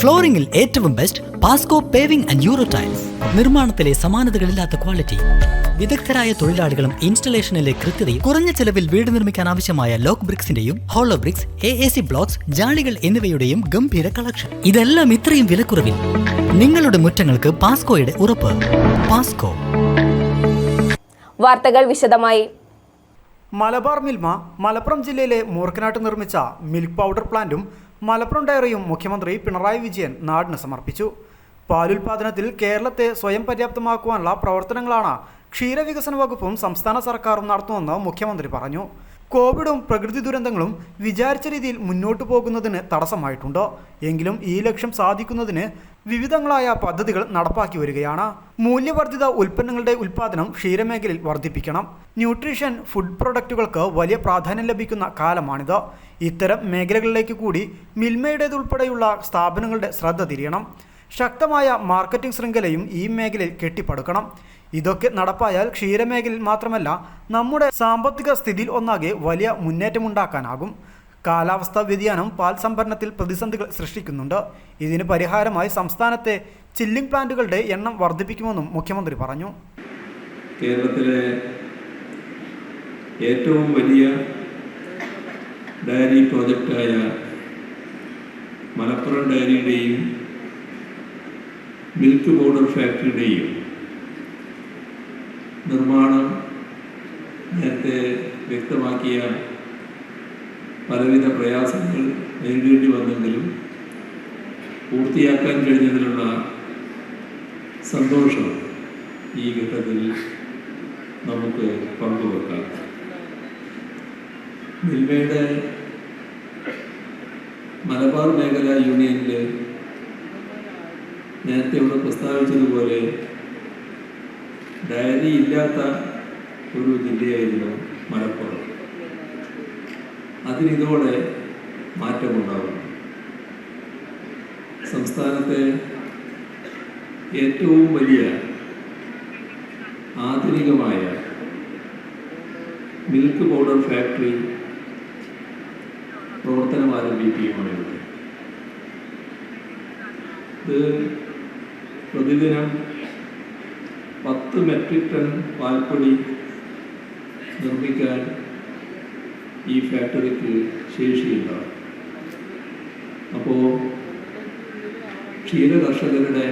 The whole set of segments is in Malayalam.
ഫ്ലോറിംഗിൽ ഏറ്റവും best Pasco paving and euro tiles നിർമ്മാണത്തിലെ സമാനതകളില്ലാത്ത ക്വാളിറ്റി വിദഗ്ധരായ തൊഴിലാളികളും ഇൻസ്റ്റലേഷനിലെ കൃത്യതയും കുറഞ്ഞ ചെലവിൽ വീട് നിർമ്മിക്കാൻ ആവശ്യമായ lock ബ്രിക്സിന്റെയും hollow bricks A A C blocks ജാളികൾ എന്നിവയുടെയും ഗംഭീര കളക്ഷൻ ഇതെല്ലാം ഇത്രയും വിലക്കുറവിൽ. നിങ്ങളുടെ മുറ്റങ്ങൾക്ക് പാസ്കോയുടെ ഉറപ്പ്. പാസ്കോ വാർത്തകൾ വിശദമായി. മലബാർ മിൽമ മലപ്പുറം ജില്ലയിലെ മൂർക്കനാട്ട് നിർമ്മിച്ച മിൽക്ക് പൗഡർ പ്ലാന്റും മലപ്പുറം ഡയറിയും മുഖ്യമന്ത്രി പിണറായി വിജയൻ നാടിന് സമർപ്പിച്ചു. പാലുൽപാദനത്തിൽ കേരളത്തെ സ്വയം പര്യാപ്തമാക്കുവാനുള്ള പ്രവർത്തനങ്ങളാണ് ക്ഷീരവികസന വകുപ്പും സംസ്ഥാന സർക്കാരും നടത്തുമെന്ന് മുഖ്യമന്ത്രി പറഞ്ഞു. കോവിഡും പ്രകൃതി ദുരന്തങ്ങളും വിചാരിച്ച രീതിയിൽ മുന്നോട്ടു പോകുന്നതിന് തടസ്സമായിട്ടുണ്ട്. എങ്കിലും ഈ ലക്ഷ്യം സാധിക്കുന്നതിന് വിവിധങ്ങളായ പദ്ധതികൾ നടപ്പാക്കി വരികയാണ്. മൂല്യവർദ്ധിത ഉൽപ്പന്നങ്ങളുടെ ഉൽപ്പാദനം ക്ഷീരമേഖലയിൽ വർദ്ധിപ്പിക്കണം. ന്യൂട്രീഷൻ ഫുഡ് പ്രൊഡക്റ്റുകൾക്ക് വലിയ പ്രാധാന്യം ലഭിക്കുന്ന കാലമാണിത്. ഇത്തരം മേഖലകളിലേക്ക് കൂടി മിൽമയുടേതുൾപ്പെടെയുള്ള സ്ഥാപനങ്ങളുടെ ശ്രദ്ധ തിരിയണം. ശക്തമായ മാർക്കറ്റിംഗ് ശൃംഖലയും ഈ മേഖലയിൽ കെട്ടിപ്പടുക്കണം. ഇതൊക്കെ നടപ്പായാൽ ക്ഷീരമേഖലയിൽ മാത്രമല്ല നമ്മുടെ സാമ്പത്തിക സ്ഥിതിയിൽ ഒന്നാകെ വലിയ മുന്നേറ്റമുണ്ടാക്കാനാകും. കാലാവസ്ഥാ വ്യതിയാനം പാൽ സംഭരണത്തിൽ പ്രതിസന്ധികൾ സൃഷ്ടിക്കുന്നുണ്ട്. ഇതിന് പരിഹാരമായി സംസ്ഥാനത്തെ ചില്ലിംഗ് പ്ലാന്റുകളുടെ എണ്ണം വർദ്ധിപ്പിക്കുമെന്നും മുഖ്യമന്ത്രി പറഞ്ഞു. കേരളത്തിലെ ഏറ്റവും വലിയ ഡയറി പ്രോജക്റ്റായ മലപ്പുറം ഡയറിയുടെയും മിൽക്ക് പൗഡർ ഫാക്ടറിയുടെയും നിർമ്മാണം നേരത്തെ വ്യക്തമാക്കിയ പലവിധ പ്രയാസങ്ങൾ നേരിടേണ്ടി വന്നെങ്കിലും പൂർത്തിയാക്കാൻ കഴിഞ്ഞതിലുള്ള സന്തോഷം ഈ ഘട്ടത്തിൽ നമുക്ക് പങ്കുവെക്കാം. മിൽമയുടെ മലബാർ മേഖല യൂണിയനിൽ നേരത്തെ ഇവിടെ പ്രസ്താവിച്ചതുപോലെ ഡയറി ഇല്ലാത്ത ഒരു ജില്ലയായിരുന്നു മലപ്പുറം. അതിനിതോടെ മാറ്റമുണ്ടാകും സംസ്ഥാനത്തെ ഏറ്റവും വലിയ ആധുനികമായ മിൽക്ക് പൗഡർ ഫാക്ടറി പ്രവർത്തനം ആരംഭിക്കുകയുമാണ് ഇവിടെ. ഇത് പ്രതിദിനം പത്ത് മെട്രിക് ടൺ പാൽപ്പൊടി നിർമ്മിക്കാൻ ഈ ഫാക്ടറിക്ക് ശേഷിയുണ്ടാവും. അപ്പോൾ ക്ഷീര കർഷകരുടെ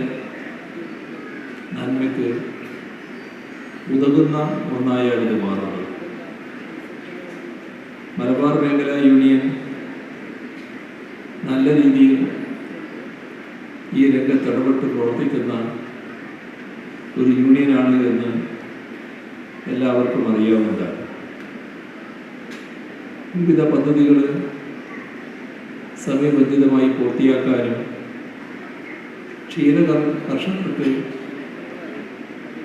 നന്മയ്ക്ക് ഉതകുന്ന ഒന്നായാണ് ഇത് മാറുന്നത് മലബാർ മേഖല യൂണിയൻ നല്ല രീതിയിൽ പ്രവർത്തിക്കുന്ന ഒരു യൂണിയനാണ് എന്ന് എല്ലാവർക്കും അറിയാവുന്നതാണ്. വിവിധ പദ്ധതികൾ സമയബന്ധിതമായി പൂർത്തിയാക്കാനും ക്ഷീര കർഷകർക്ക്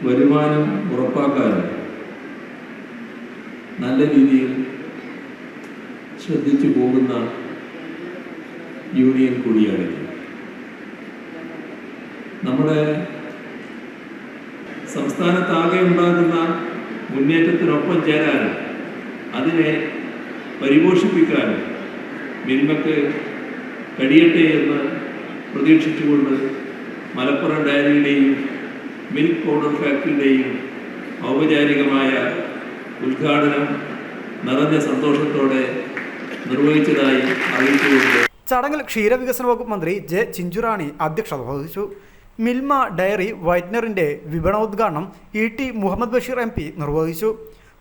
വരുമാനം ഉറപ്പാക്കാനും നല്ല രീതിയിൽ ശ്രദ്ധിച്ചു പോകുന്ന യൂണിയൻ കൂടിയാണിത്. നമ്മുടെ സംസ്ഥാനത്താകെ ഉണ്ടാകുന്ന മുന്നേറ്റത്തിനൊപ്പം ചേരാനും അതിനെ പരിപോഷിപ്പിക്കാനും മിൽമക്ക് കഴിയട്ടെ എന്ന് പ്രതീക്ഷിച്ചുകൊണ്ട് മലപ്പുറം ഡയറിയുടെയും മിൽക്ക് പൗഡർ ഫാക്ടറിയുടെയും ഔപചാരികമായ ഉദ്ഘാടനം നിറഞ്ഞ സന്തോഷത്തോടെ നിർവഹിച്ചതായി അറിയിച്ചുകൊണ്ട് ചടങ്ങിൽ ക്ഷീരവികസന വകുപ്പ് മന്ത്രി ജെ ചിഞ്ചുറാണി അധ്യക്ഷത വഹിച്ചു. മിൽമ ഡയറി വൈറ്റ്നറിന്റെ വിപണോദ്ഘാടനം E T Muhammad Basheer M P നിർവഹിച്ചു.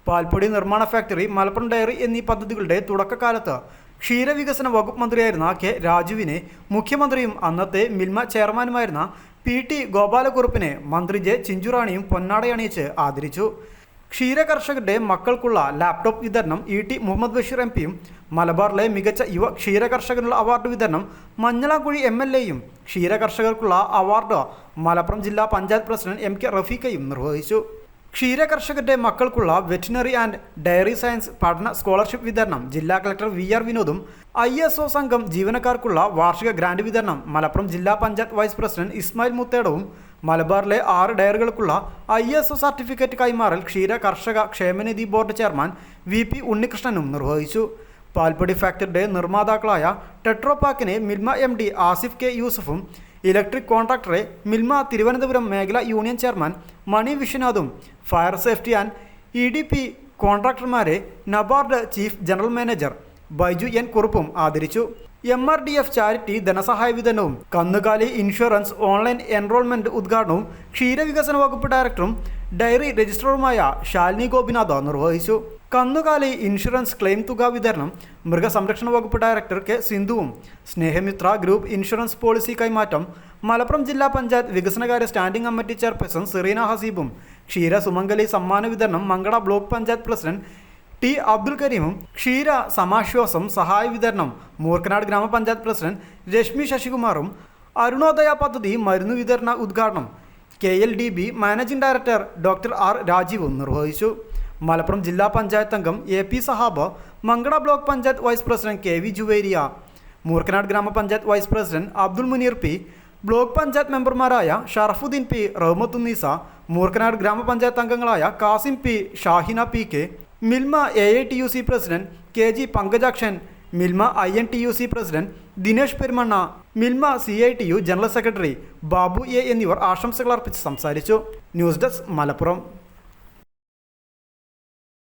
പാൽപ്പൊടി നിർമ്മാണ ഫാക്ടറി മലപ്പുറം ഡയറി എന്നീ പദ്ധതികളുടെ തുടക്കകാലത്ത് ക്ഷീരവികസന വകുപ്പ് മന്ത്രിയായിരുന്ന കെ രാജുവിനെ മുഖ്യമന്ത്രിയും അന്നത്തെ മിൽമ ചെയർമാനുമായിരുന്ന പി ടി ഗോപാലക്കുറുപ്പിനെ മന്ത്രി ജെ ചിഞ്ചുറാണിയും പൊന്നാടയണിയിച്ച് ആദരിച്ചു. ക്ഷീരകർഷകരുടെ മക്കൾക്കുള്ള ലാപ്ടോപ്പ് വിതരണം E T Muhammad Basheer M പിയും മലബാറിലെ മികച്ച യുവ ക്ഷീരകർഷകനുള്ള അവാർഡ് വിതരണം മഞ്ഞളാക്കുഴി എം എൽ എയും ക്ഷീരകർഷകർക്കുള്ള അവാർഡ് മലപ്പുറം ജില്ലാ പഞ്ചായത്ത് പ്രസിഡന്റ് എം കെ റഫീഖയും നിർവഹിച്ചു. ക്ഷീരകർഷകരുടെ മക്കൾക്കുള്ള വെറ്റിനറി ആൻഡ് ഡയറി സയൻസ് പഠന സ്കോളർഷിപ്പ് വിതരണം ജില്ലാ കളക്ടർ വി ആർ വിനോദും ഐ എസ് ഒ സംഘം ജീവനക്കാർക്കുള്ള വാർഷിക ഗ്രാന്റ് വിതരണം മലപ്പുറം ജില്ലാ പഞ്ചായത്ത് വൈസ് പ്രസിഡന്റ് ഇസ്മായിൽ മുത്തേടവും മലബാറിലെ ആറ് ഡയറികൾക്കുള്ള ഐ എസ് ഒ സർട്ടിഫിക്കറ്റ് കൈമാറൽ ക്ഷീര കർഷക ക്ഷേമനിധി ബോർഡ് ചെയർമാൻ വി പി ഉണ്ണികൃഷ്ണനും നിർവഹിച്ചു. പാൽപ്പൊടി ഫാക്ടറിയുടെ നിർമ്മാതാക്കളായ ടെട്രോപാക്കിനെ Milma M D Asif K യൂസഫും electric കോൺട്രാക്ടറെ മിൽമ തിരുവനന്തപുരം മേഖല union chairman Mani വിശ്വനാഥും fire safety and E D P കോൺട്രാക്ടർമാരെ NABARD chief general manager Baiju N കുറുപ്പും ആദരിച്ചു. M R D F charity ധനസഹായ വിതരണവും കന്നുകാലി ഇൻഷുറൻസ് ഓൺലൈൻ എൻറോൾമെന്റ് ഉദ്ഘാടനവും ക്ഷീരവികസന വകുപ്പ് ഡയറക്ടറും ഡയറി രജിസ്ട്രറുമായ ശാലിനി ഗോപിനാഥ് നിർവഹിച്ചു. കന്നുകാലി ഇൻഷുറൻസ് ക്ലെയിം തുക വിതരണം മൃഗസംരക്ഷണ വകുപ്പ് ഡയറക്ടർ കെ സിന്ധുവും സ്നേഹമിത്ര ഗ്രൂപ്പ് ഇൻഷുറൻസ് പോളിസി കൈമാറ്റം മലപ്പുറം ജില്ലാ പഞ്ചായത്ത് വികസനകാര്യ സ്റ്റാൻഡിംഗ് കമ്മിറ്റി ചെയർപേഴ്സൺ സെറീന ഹസീബും ക്ഷീര സുമംഗലി സമ്മാന വിതരണം Mankada block panchayat president T Abdul കരീമും ക്ഷീര സമാശ്വാസം സഹായ വിതരണം മൂർക്കനാട് ഗ്രാമപഞ്ചായത്ത് പ്രസിഡന്റ് രശ്മി ശശികുമാറും അരുണോദയ പദ്ധതി മരുന്ന് വിതരണ ഉദ്ഘാടനം K L D B managing director doctor R രാജീവും നിർവഹിച്ചു. മലപ്പുറം ജില്ലാ പഞ്ചായത്ത് അംഗം A P Sahab Mankada block panchayat vice president K V Juveria Moorkanad ഗ്രാമപഞ്ചായത്ത് vice president Abdul Muneer P block panchayat മെമ്പർമാരായ ഷറഫുദ്ദീൻ പി റഹ്മത്തുന്നീസ മൂർക്കനാട് ഗ്രാമപഞ്ചായത്ത് അംഗങ്ങളായ Kasim P Shahina P K Milma A I T U C president K G Pankajakshan Milma I N T U C president Dinesh Perumanna Milma C I T U general secretary Babu A എന്നിവർ ആശംസകൾ അർപ്പിച്ച് സംസാരിച്ചു. News desk Malappuram.